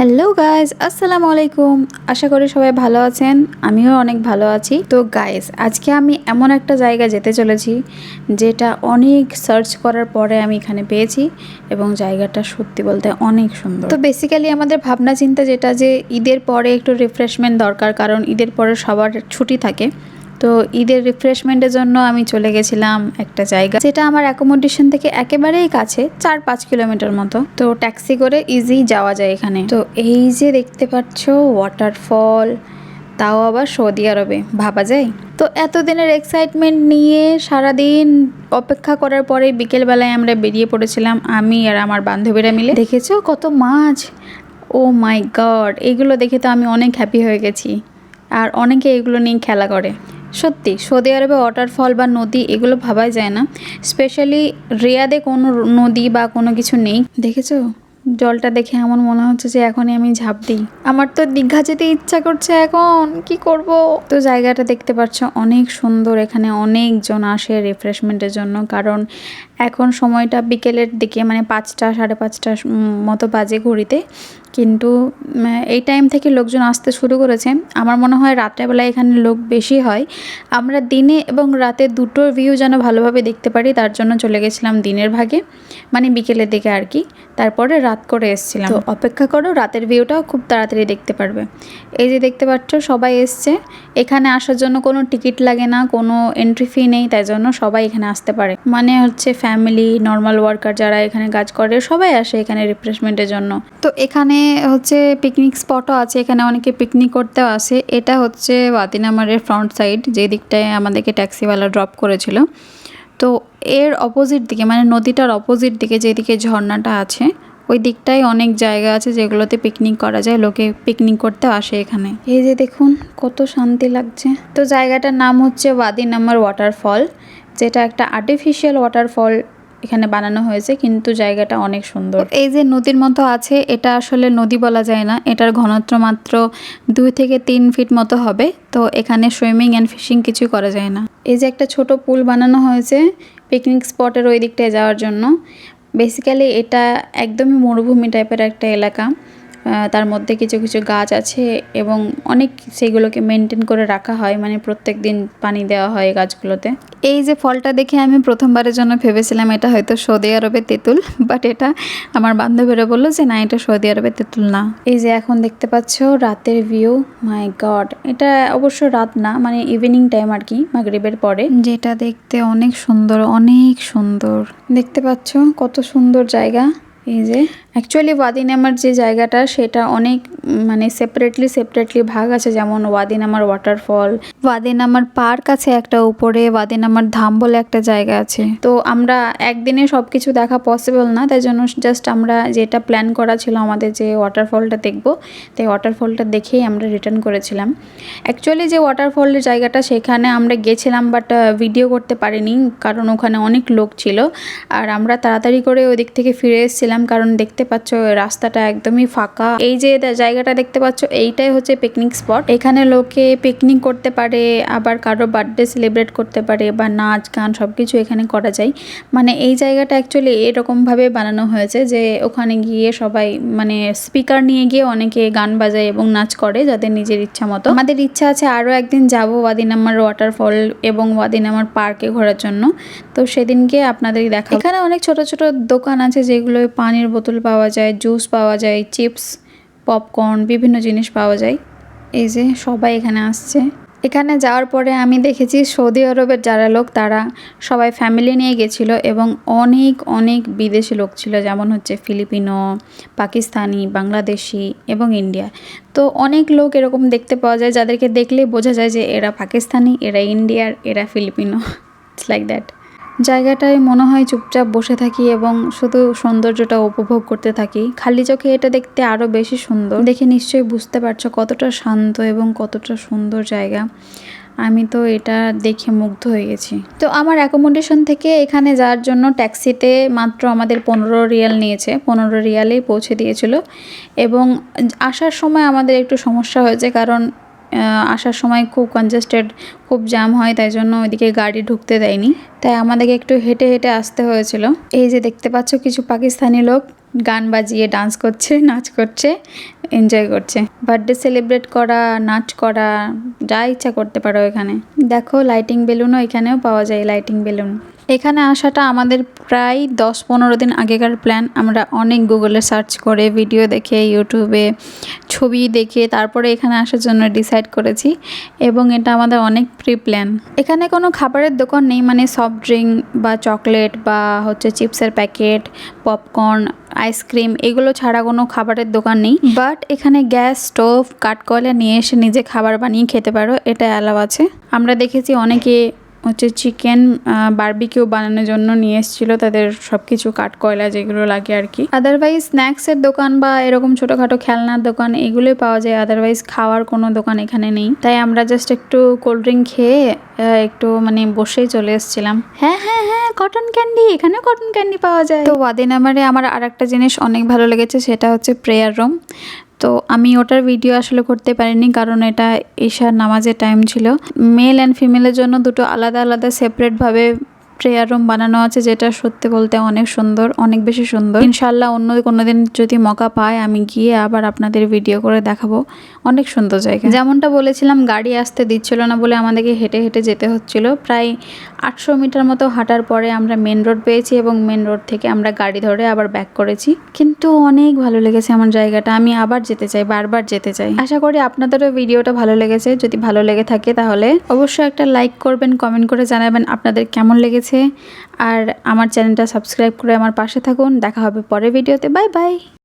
Hello guys আসসালামু আলাইকুম আশা করি সবাই ভালো আছেন। আমিও অনেক ভালো আছি। তো গাইজ আজকে আমি এমন একটা জায়গা যেতে চলেছি, যেটা অনেক সার্চ করার পরে আমি এখানে পেয়েছি এবং জায়গাটা সত্যি বলতে অনেক সুন্দর। তো বেসিক্যালি আমাদের ভাবনা চিন্তা যেটা যে ঈদের পরে একটু রিফ্রেশমেন্ট দরকার, কারণ ঈদের পরে সবার ছুটি থাকে। তো ঈদের রিফ্রেশমেন্টের জন্য আমি চলে গেছিলাম একটা জায়গা। যেটা আমার অ্যাকোমোডেশন থেকে একেবারেই কাছে, চার পাঁচ কিলোমিটার মতো। তো ট্যাক্সি করে ইজি যাওয়া যায় এখানে। তো এই যে দেখতে পাচ্ছ ওয়াটারফল তাও আবার সৌদি আরবে, ভাবা যায়? তো এতদিনের এক্সাইটমেন্ট নিয়ে সারাদিন অপেক্ষা করার পরে বিকেলবেলায় আমরা বেরিয়ে পড়েছিলাম, আমি আর আমার বান্ধবীরা মিলে। দেখেছ কত মাছ? ও মাই গড এগুলো দেখে তো আমি অনেক হ্যাপি হয়ে গেছি। আর অনেকে এগুলো নিয়ে খেলা করে। সত্যি, সৌদি আরবে ওয়াটারফল বা নদী এগুলো ভাবাই যায় না। স্পেশালি রিয়াদে কোনো নদী বা কোনো কিছু নেই। দেখেছ? জলটা দেখে আমার মনে হচ্ছে যে এখনই আমি ঝাঁপ দিই। আমার তো দীঘা যেতে ইচ্ছা করছে এখন, কি করব? তো জায়গাটা দেখতে পাচ্ছ অনেক সুন্দর এখানে অনেকজন আসে রিফ্রেশমেন্টের জন্য। কারণ এখন সময়টা বিকেলের দিকে মানে পাঁচটা, সাড়ে পাঁচটা মতো বাজে ঘড়িতে। কিন্তু এই টাইম থেকে লোকজন আসতে শুরু করেছে। আমার মনে হয় রাত্রেবেলা এখানে লোক বেশি হয়। আমরা দিনে এবং রাতে দুটোর ভিউ যেন ভালোভাবে দেখতে পারি, তার জন্য চলে গেছিলাম দিনের ভাগে মানে বিকেলের দিকে আর কি। তারপরে রাত করে এসেছিলাম। তো অপেক্ষা করো, রাতের ভিউটাও খুব তাড়াতাড়ি দেখতে পারবে। এই যে দেখতে পাচ্ছ, সবাই এসছে। এখানে আসার জন্য কোনো টিকিট লাগে না, কোনো এন্ট্রি ফি নেই, তাই জন্য সবাই এখানে আসতে পারে। মানে হচ্ছে ফ্যামিলি নর্মাল ওয়ার্কার যারা এখানে কাজ করে, সবাই আসে এখানে রিফ্রেশমেন্টের জন্য। তো এখানে হচ্ছে পিকনিক স্পটও আছে, এখানে অনেকে পিকনিক করতেও আসে। এটা হচ্ছে বাতিনামারের ফ্রন্ট সাইড যে দিকটায় আমাদেরকে ট্যাক্সিওয়ালা ড্রপ করেছিল। তো এর অপোজিট দিকে মানে নদীটার অপোজিট দিকে যেদিকে ঝর্ণাটা আছে ওই দিকটায় অনেক জায়গা আছে যেগুলোতে পিকনিক করা যায়, লোকে পিকনিক করতে আসে এখানে। এই যে দেখুন, কত শান্তি লাগছে। তো জায়গাটার নাম হচ্ছে ওয়াদি নাম্বার ওয়াটারফল যেটা একটা আর্টিফিশিয়াল ওয়াটারফল এখানে বানানো হয়েছে, কিন্তু জায়গাটা অনেক সুন্দর। এই যে নদীর মতো আছে, এটা আসলে নদী বলা যায় না। এটার ঘনত্ব মাত্র দুই থেকে তিন ফিট মতো হবে, তো এখানে সুইমিং অ্যান্ড ফিশিং কিছু করা যায় না। এই যে একটা ছোট পুল বানানো হয়েছে পিকনিক স্পটের ওই দিকটায় যাওয়ার জন্য। বেসিক্যালি এটা একদমই মরুভূমি টাইপের একটা এলাকা। তার মধ্যে কিছু কিছু গাছ আছে এবং অনেক সেগুলোকে মেনটেন করে রাখা হয় মানে প্রত্যেক দিন পানি দেওয়া হয় গাছগুলোতে। এই যে ফলটা দেখে আমি প্রথমবারের জন্য ভেবেছিলাম এটা হয়তো সৌদি আরবের তেঁতুল বাট এটা আমার বান্ধবীরা বলল যে না এটা সৌদি আরবের তেঁতুল না। এই যে এখন দেখতে পাচ্ছ রাতের ভিউ মাই গড এটা অবশ্য রাত না মানে ইভিনিং টাইম আর কি মাগরিবের পরে। যেটা দেখতে অনেক সুন্দর অনেক সুন্দর। দেখতে পাচ্ছ কত সুন্দর জায়গা। এই যে অ্যাকচুয়ালি ওয়াদিনামার যে জায়গাটা, সেটা অনেক মানে সেপারেটলি সেপারেটলি ভাগ আছে। যেমন ওয়াদিনামার ওয়াটারফল ওয়াদিনামার পার্ক আছে একটা উপরে ওয়াদিনামার ধাম বলে একটা জায়গা আছে। তো আমরা একদিনে সব কিছু দেখা পসিবল না, তাই জন্য জাস্ট আমরা যেটা প্ল্যান করা ছিল আমাদের যে ওয়াটারফলটা দেখব, তাই ওয়াটারফলটা দেখেই আমরা রিটার্ন করেছিলাম। অ্যাকচুয়ালি যে ওয়াটারফলের জায়গাটা, সেখানে আমরা গেছিলাম বাট ভিডিও করতে পারিনি, কারণ ওখানে অনেক লোক ছিল। আর আমরা তাড়াতাড়ি করে ওই দিক থেকে ফিরে এসেছিলাম কারণ দেখতে পাচ্ছ রাস্তাটা একদমই ফাঁকা। এই যে জায়গাটা দেখতে পাচ্ছ, এইটাই হচ্ছে পিকনিক স্পট এখানে লোকে পিকনিক করতে পারে, আবার কারও বার্থডে সেলিব্রেট করতে পারে বা নাচ, গান সব কিছু এখানে করা যায়। মানে এই জায়গাটা অ্যাকচুয়ালি এরকমভাবে বানানো হয়েছে যে ওখানে গিয়ে সবাই মানে স্পিকার নিয়ে গিয়ে অনেকে গান বাজায় এবং নাচ করে যাদের নিজের ইচ্ছা মতো। আমাদের ইচ্ছা আছে আরও একদিন যাব ওয়াদিনামার ওয়াটারফল এবং ওয়াদিনামার পার্কে ঘোরার জন্য। তো সেদিনকে আপনাদের দেখা এখানে অনেক ছোট ছোট দোকান আছে যেগুলো পানির বোতল পাওয়া যায় জুস পাওয়া যায় চিপস পপকর্ন বিভিন্ন জিনিস পাওয়া যায়। এই যে সবাই এখানে আসছে। এখানে যাওয়ার পরে আমি দেখেছি সৌদি আরবের যারা লোক, তারা সবাই ফ্যামিলি নিয়ে গেছিল এবং অনেক অনেক বিদেশি লোক ছিল, যেমন হচ্ছে ফিলিপিনো, পাকিস্তানি, বাংলাদেশি এবং ইন্ডিয়া। তো অনেক লোক এরকম দেখতে পাওয়া যায়, যাদেরকে দেখলেই বোঝা যায় যে এরা পাকিস্তানি, এরা ইন্ডিয়ার, এরা ফিলিপিনো। ইটস লাইক দ্যাট জায়গাটায় মনে হয় চুপচাপ বসে থাকি এবং শুধু সৌন্দর্যটা উপভোগ করতে থাকি। খালি চোখে এটা দেখতে আরও বেশি সুন্দর। দেখে নিশ্চয়ই বুঝতে পারছ কতটা শান্ত এবং কতটা সুন্দর জায়গা। আমি তো এটা দেখে মুগ্ধ হয়ে গেছি। তো আমার অ্যাকোমোডেশন থেকে এখানে যাওয়ার জন্য ট্যাক্সিতে মাত্র আমাদের পনেরো রিয়াল নিয়েছে। পনেরো রিয়ালেই পৌঁছে দিয়েছিল। এবং আসার সময় আমাদের একটু সমস্যা হয়েছে কারণ আসার সময় খুব কনজেস্টেড খুব জ্যাম হয়, তাই জন্য ওইদিকে গাড়ি ঢুকতে দেয়নি। তাই আমাদেরকে একটু হেঁটে হেঁটে আসতে হয়েছিল। এই যে দেখতে পাচ্ছ কিছু পাকিস্তানি লোক গান বাজিয়ে ডান্স করছে, নাচ করছে এনজয় করছে। বার্থডে সেলিব্রেট করা, নাচ করা, যা ইচ্ছা করতে পারো এখানে। দেখো লাইটিং বেলুনও এখানেও পাওয়া যায় লাইটিং বেলুন এখানে আসাটা আমাদের প্রায় দশ পনেরো দিন আগেকার প্ল্যান আমরা অনেক গুগলে সার্চ করে ভিডিও দেখে ইউটিউবে ছবি দেখে, তারপরে এখানে আসার জন্য ডিসাইড করেছি এবং এটা আমাদের অনেক প্রি প্ল্যান এখানে কোনো খাবারের দোকান নেই মানে সফট ড্রিঙ্ক বা চকলেট বা হচ্ছে চিপসের প্যাকেট পপকর্ন আইসক্রিম এগুলো ছাড়া কোনো খাবারের দোকান নেই। বাট এখানে গ্যাস স্টোভ কাঠকয়লা নিয়ে এসে নিজে খাবার বানিয়ে খেতে পারো, এটা অ্যালাউ আছে। আমরা দেখেছি অনেকে হচ্ছে চিকেন বারবিকিউ বানানোর জন্য নিয়ে এসেছিল। তাদের সব কিছু কাঠকয়লা যেগুলো লাগে আর কি। আদারওয়াইজ স্ন্যাক্সের দোকান বা এরকম ছোটোখাটো খেলনার দোকান এগুলোই পাওয়া যায়। আদারওয়াইজ খাওয়ার কোনো দোকান এখানে নেই। তাই আমরা জাস্ট একটু কোল্ড ড্রিঙ্ক খেয়ে একটু মানে বসেই চলে এসেছিলাম। হ্যাঁ হ্যাঁ হ্যাঁ কটন ক্যান্ডি এখানেও কটন ক্যান্ডি পাওয়া যায়। তো ওয়াদি নাম্বারে আমার আর একটা জিনিস অনেক ভালো লেগেছে সেটা হচ্ছে প্রেয়ার রুম তো আমি ওটার ভিডিও আসলে করতে পারিনি কারণ এটা ঈশার নামাজের টাইম ছিল। মেল অ্যান্ড ফিমেলের জন্য দুটো আলাদা আলাদা সেপারেটভাবে প্রেয়ার রুম বানানো আছে যেটা সত্যি বলতে অনেক সুন্দর, অনেক বেশি সুন্দর। ইনশাল্লাহ অন্য কোনো দিন যদি মকা পায়, আমি গিয়ে আবার আপনাদের ভিডিও করে দেখাবো। অনেক সুন্দর জায়গা। যেমনটা বলেছিলাম, গাড়ি আসতে দিচ্ছিল না বলে আমাদেরকে হেঁটে হেঁটে যেতে হচ্ছিল। প্রায় আটশো মিটার মতো হাঁটার পরে আমরা মেন রোড পেয়েছি এবং মেন রোড থেকে আমরা গাড়ি ধরে আবার ব্যাক করেছি। কিন্তু অনেক ভালো লেগেছে আমার জায়গাটা। আমি আবার যেতে চাই, বারবার যেতে চাই। আশা করি আপনাদেরও ভিডিওটা ভালো লেগেছে। যদি ভালো লেগে থাকে তাহলে অবশ্যই একটা লাইক করবেন কমেন্ট করে জানাবেন আপনাদের কেমন লেগেছে আর আমার চ্যানেলটা সাবস্ক্রাইব করে আমার পাশে থাকুন। দেখা হবে পরের ভিডিওতে। Bye bye.